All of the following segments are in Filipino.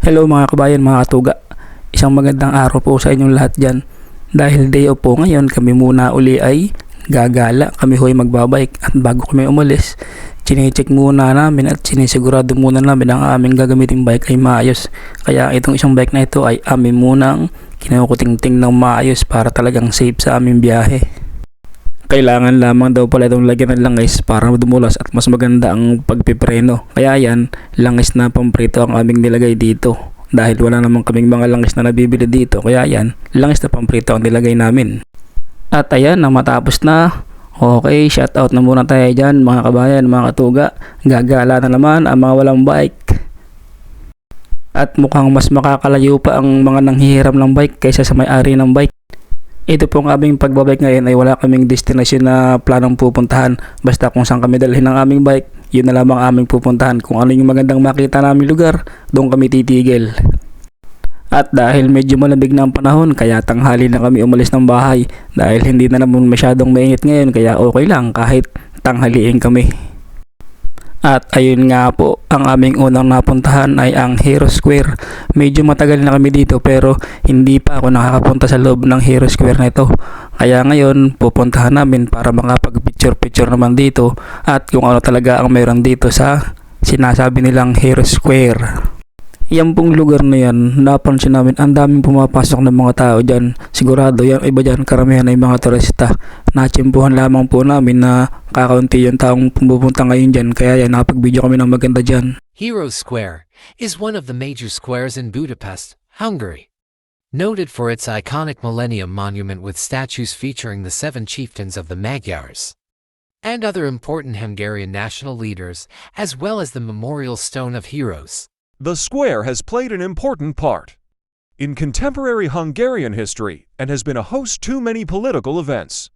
Hello mga kabayan, mga katuga. Isang magandang araw po sa inyong lahat dyan. Dahil day off po ngayon, kami muna uli ay gagala. Kami ho'y magbabike at bago kami umalis, chinecheck muna namin at sinisigurado muna namin ang aming gagamitin bike ay maayos. Kaya itong isang bike na ito ay amin munang kinukutingting ng maayos para talagang safe sa aming biyahe. Kailangan lamang daw pala itong lagyan ng langis para dumulas at mas maganda ang pagpipreno. Kaya yan, langis na pamprito ang aming nilagay dito. Dahil wala namang kaming mga langis na nabibili dito. Kaya yan, langis na pamprito ang nilagay namin. At ayan, nang matapos na, okay, shout out na muna tayo dyan mga kabayan, mga katuga. Gagala na naman ang mga walang bike. At mukhang mas makakalayo pa ang mga nanghihiram ng bike kaysa sa may-ari ng bike. Ito pong aming pagbabike ngayon ay wala kaming destination na planong pupuntahan. Basta kung saan kami dalhin ng aming bike, yun na lamang aming pupuntahan. Kung ano yung magandang makita namin lugar, doon kami titigil. At dahil medyo malamig na ang panahon, kaya tanghali na kami umalis ng bahay. Dahil hindi na naman masyadong mainit ngayon, kaya okay lang kahit tanghaliin kami. At ayun nga po, ang aming unang napuntahan ay ang Hero Square. Medyo matagal na kami dito pero hindi pa ako nakakapunta sa loob ng Hero Square na ito. Kaya ngayon, pupuntahan namin para makapag-picture-picture naman dito at kung ano talaga ang meron dito sa sinasabi nilang Hero Square. Yan pong lugar na yan, napansin namin ang daming pumapasok ng mga tao dyan. Sigurado yan, iba dyan, karamihan ay mga turista. Natsimpuhan lamang po namin na kakaunti yung taong pumupunta ngayon dyan, kaya yan, nakapag-video kami ng maganda dyan. Heroes Square is one of the major squares in Budapest, Hungary. Noted for its iconic Millennium Monument with statues featuring the seven chieftains of the Magyars and other important Hungarian national leaders, as well as the Memorial Stone of Heroes. The square has played an important part in contemporary Hungarian history and has been a host to many political events.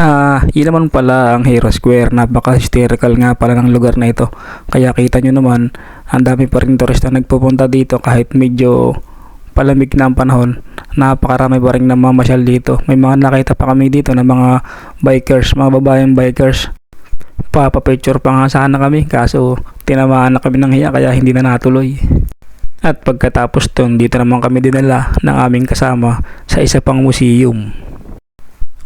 Ah, yun naman pala ang Hero Square. Napaka-hysterical nga pala ng lugar na ito. Kaya kita nyo naman, ang dami pa rin turista nagpupunta dito kahit medyo palamig na ang panahon. Napakarami pa rin namamasyal dito. May mga nakita pa kami dito ng mga bikers, mga babayang bikers. Papapicture pa nga sana kami kaso tinamaan na kami ng hiya kaya hindi na natuloy. At pagkatapos dun, dito naman kami dinala ng aming kasama sa isa pang museum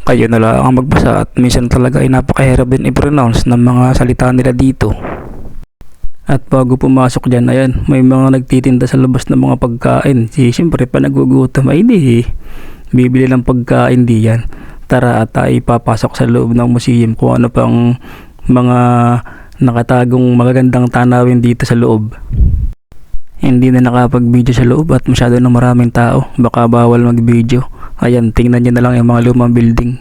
kayo na lang ang magbasa at minsan talaga ay napakahirap din i-pronounce ng mga salita nila dito. At bago pumasok dyan, ayan, may mga nagtitinda sa labas ng mga pagkain. Si, siyempre, pa nagugutom, ay di, bibili ng pagkain di yan. Tara at tayo papasok sa loob ng museum kung ano pang mga nakatagong magagandang tanawin dito sa loob. Hindi na nakapag-video sa loob at masyado na maraming tao. Baka bawal mag-video. Ayan, tingnan nyo na lang yung mga lumang building.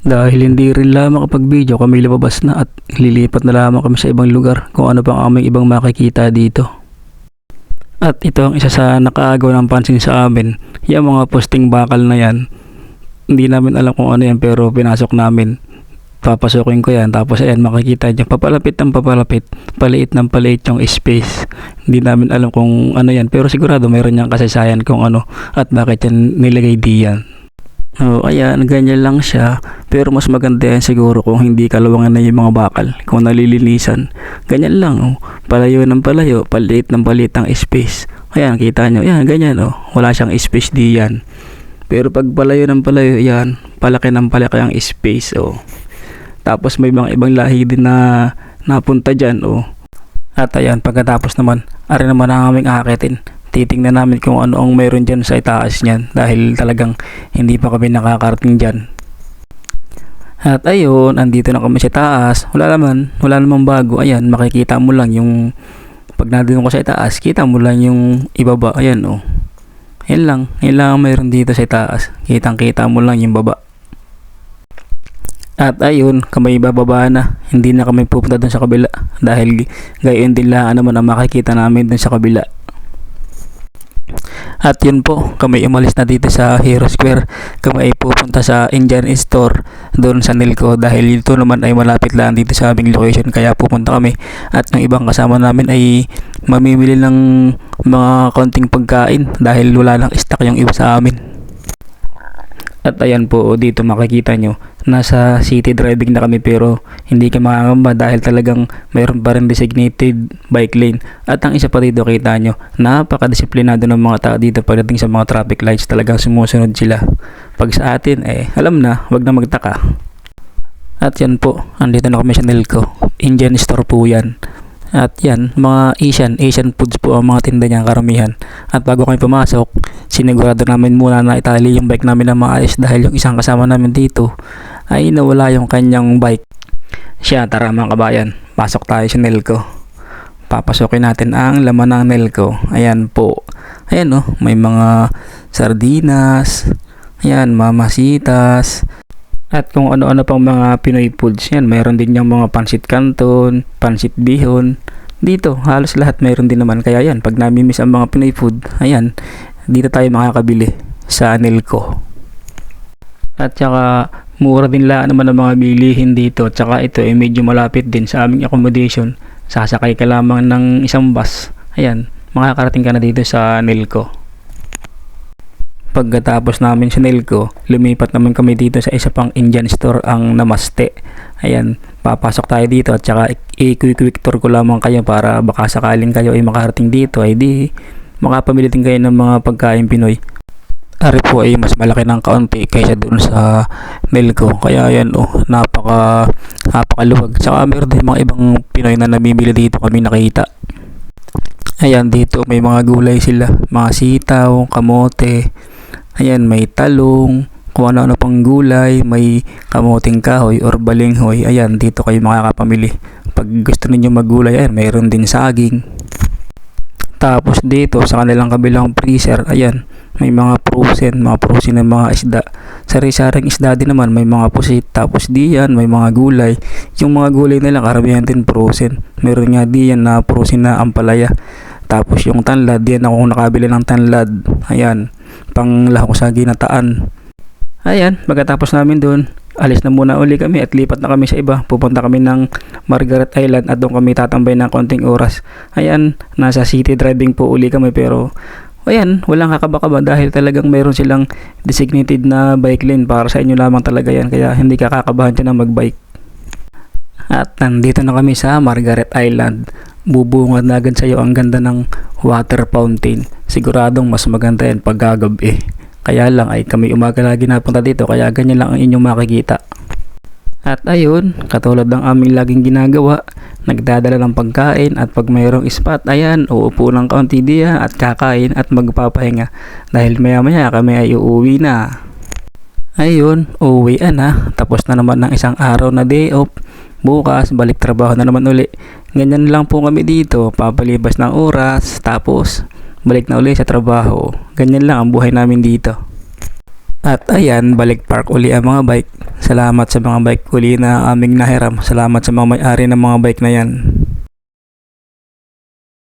Dahil hindi rin lamang kapag video kami lumabas na at lilipat na lamang kami sa ibang lugar kung ano pang aming ibang makikita dito. At ito ang isa sa nakaagaw ng pansin sa amin. Yung mga posting bakal na yan, hindi namin alam kung ano yan pero pinasok namin. Papasukin ko yan tapos ayan makikita nyo papalapit ng papalapit paliit ng paliit yung space hindi namin alam kung ano yan pero sigurado mayroon niyang kasaysayan kung ano at bakit yan nilagay diyan Oh, ayan, ganyan lang siya. Pero mas maganda yan siguro kung hindi kalawangan na yung mga bakal. Kung nalilinisan. Ganyan lang, oh. Palayo ng palayo, paliit ng paliit ang space. Ayan, kita nyo. Ayan, ganyan, oh. Wala siyang space diyan. Pero pag palayo ng palayo, ayan, palaki ng palaki ang space, oh. Tapos may mga ibang lahi din na napunta dyan, oh. At ayan, pagkatapos naman, ari naman ang aming akitin. Titingnan namin kung ano ang meron dyan sa itaas niyan dahil talagang hindi pa kami nakakarating dyan. At ayun, andito na kami sa taas. Wala naman, wala namang bago. Ayan, makikita mo lang yung pag nandun ko sa itaas, kita mo lang yung ibaba. Ayan, oh. Yan lang, yan lang ang meron dito sa itaas. Kitang kita mo lang yung baba. At ayun, kami bababa na. Hindi na kami pupunta dun sa kabila dahil gayon din lang naman ang makikita namin dun sa kabila. At yun po, kami umalis na dito sa Hero Square. Kami ay pupunta sa Indian Store doon sa Nilco dahil ito naman ay malapit lang dito sa aming location kaya pupunta kami. At yung ibang kasama namin ay mamimili ng mga konting pagkain dahil wala lang stock yung iba sa amin. At ayan po, dito makikita nyo, nasa city driving na kami pero hindi ka makakamba dahil talagang mayroon pa rin designated bike lane. At ang isa pa dito kita nyo, napakadisiplinado ng mga tao dito pagdating sa mga traffic lights. Talagang sumusunod sila. Pag sa atin, eh, alam na, wag na magtaka. At yan po, andito na kami sa Nelco. Indian store po yan. At yan, mga Asian, Asian foods po ang mga tinda niya karamihan. At bago kami pumasok, sinigurado namin muna na itali yung bike namin na maayos dahil yung isang kasama namin dito ay nawala yung kanyang bike. Siya, tara mga kabayan, pasok tayo sa Nelco. Papasokin natin ang laman ng Nelco. Ayan po. Ayan oh, may mga sardinas, ayan, mamasitas, at kung ano-ano pang mga Pinoy foods yan. Mayroon din yung mga pansit canton, pansit bihon. Dito, halos lahat mayroon din naman. Kaya yan, pag namimiss ang mga Pinoy food, ayan, dito tayo makakabili sa Nelco. At saka, mura din lang naman ang mga bilihin dito. At saka ito, eh, medyo malapit din sa aming accommodation. Sasakay ka lamang ng isang bus. Ayan, makakarating ka na dito sa Nelco. Pagkatapos namin sa Nelco, lumipat naman kami dito sa isa pang Indian store ang Namaste. Ayan, papasok tayo dito at saka i-quick tour ko lamang kayo para baka sakaling kayo ay makarating dito ay di makapamili din kayo ng mga pagkain Pinoy. Ari po ay mas malaki ng kaunti kaysa doon sa Nelco. Kaya yan oh, napaka napakaluwag. Saka meron din mga ibang Pinoy na namimili dito kami nakita. Ayan, dito may mga gulay sila. Mga sitaw, kamote, Ayan, may talong, kung ano-ano pang gulay, may kamuting kahoy or balinghoy. Ayan, dito kayo makakapamili. Pag gusto ninyo maggulay, ayan, mayroon din saging. Tapos dito, sa kanilang kabilang freezer, ayan, may mga frozen, mga frozen ng mga isda. Sari-saring isda din naman, may mga pusit. Tapos diyan, may mga gulay. Yung mga gulay nila, karamihan din frozen. Meron nga diyan na frozen na ampalaya. Tapos yung tanlad, diyan ako nakabili ng tanlad. Ayan, pang lahok sa ginataan. Ayan, pagkatapos namin doon, alis na muna uli kami at lipat na kami sa iba. Pupunta kami ng Margaret Island at doon kami tatambay ng konting oras. Ayan, nasa city driving po uli kami pero ayan, walang kakaba-kaba dahil talagang mayroon silang designated na bike lane para sa inyo lamang talaga yan kaya hindi ka kakabahan dyan na magbike. At nandito na kami sa Margaret Island. Bubungad na agad sa iyo ang ganda ng water fountain. Siguradong mas maganda yan pag gagabi. Kaya lang ay kami umaga lagi napunta dito kaya ganyan lang ang inyong makikita. At ayun, katulad ng aming laging ginagawa, nagdadala ng pagkain at pag mayroong spot, ayan, uupo ng kaunti diya at kakain at magpapahinga. Dahil maya maya kami ay uuwi na. Ayun, uuwi na. Tapos na naman ng isang araw na day off. Bukas, balik trabaho na naman uli. Ganyan lang po kami dito, papalibas ng oras, tapos balik na uli sa trabaho. Ganyan lang ang buhay namin dito. At ayan, balik park uli ang mga bike. Salamat sa mga bike uli na aming nahiram. Salamat sa mga may-ari ng mga bike na yan.